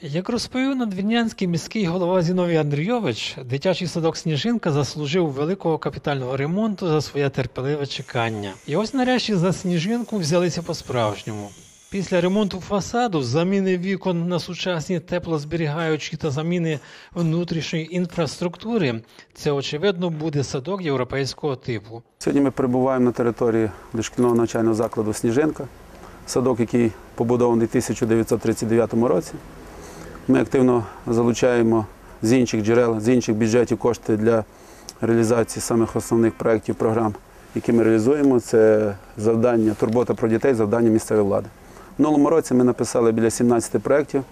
Як розповів надвірнянський міський голова Зіновій Андрійович, дитячий садок Сніжинка заслужив великого капітального ремонту за своє терпеливе чекання. І ось нарешті за сніжинку взялися по-справжньому. Після ремонту фасаду, заміни вікон на сучасні теплозберігаючі та заміни внутрішньої інфраструктури, це очевидно буде садок європейського типу. Сьогодні ми перебуваємо на території дошкільного навчального закладу Сніжинка, садок, який побудований у 1939 році. Ми активно залучаємо з інших джерел, з інших бюджетів кошти для реалізації самих основних проєктів, програм, які ми реалізуємо. Це завдання, турбота про дітей, завдання місцевої влади. В минулому році ми написали біля 17 проєктів,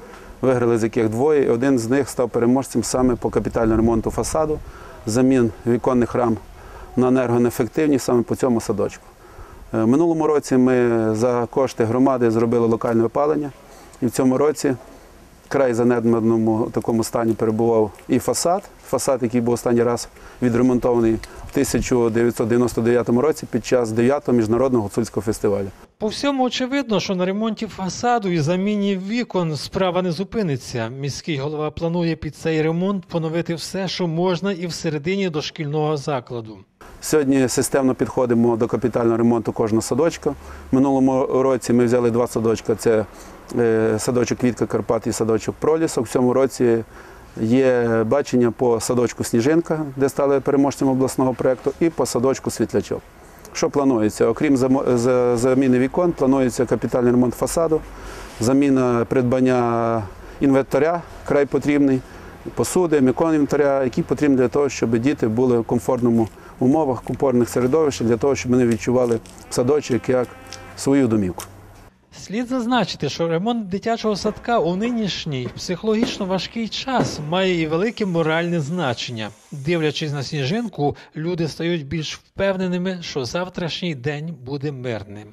виграли з яких двоє. і Один з них став переможцем саме по капітальному ремонту фасаду, замін віконних рам на енергонеефективні саме по цьому садочку. Е, В минулому році ми за кошти громади зробили локальне опалення, і в цьому році край занедбаному такому стані перебував і фасад. Фасад, який був останній раз відремонтований в 1999 році під час 9-го міжнародного гуцульського фестивалю. По всьому очевидно, що на ремонті фасаду і заміні вікон справа не зупиниться. Міський голова планує під цей ремонт поновити все, що можна, і всередині дошкільного закладу. Сьогодні системно підходимо до капітального ремонту кожного садочка. Минулому році ми взяли два садочка: це е, садочок Квітка Карпат і садочок Пролісок. В цьому році є бачення по садочку Сніжинка, де стали переможцем обласного проєкту, і по садочку Світлячок. Що планується? Окрім заміни вікон, планується капітальний ремонт фасаду, заміна придбання інвентаря, край потрібний, посуди, мікроінвентаря, які потрібні для того, щоб діти були в комфортному умовах, купорних середовищ для того, щоб вони відчували садочок як свою домівку. Слід зазначити, що ремонт дитячого садка у нинішній психологічно важкий час має і велике моральне значення. Дивлячись на сніжинку, люди стають більш впевненими, що завтрашній день буде мирним.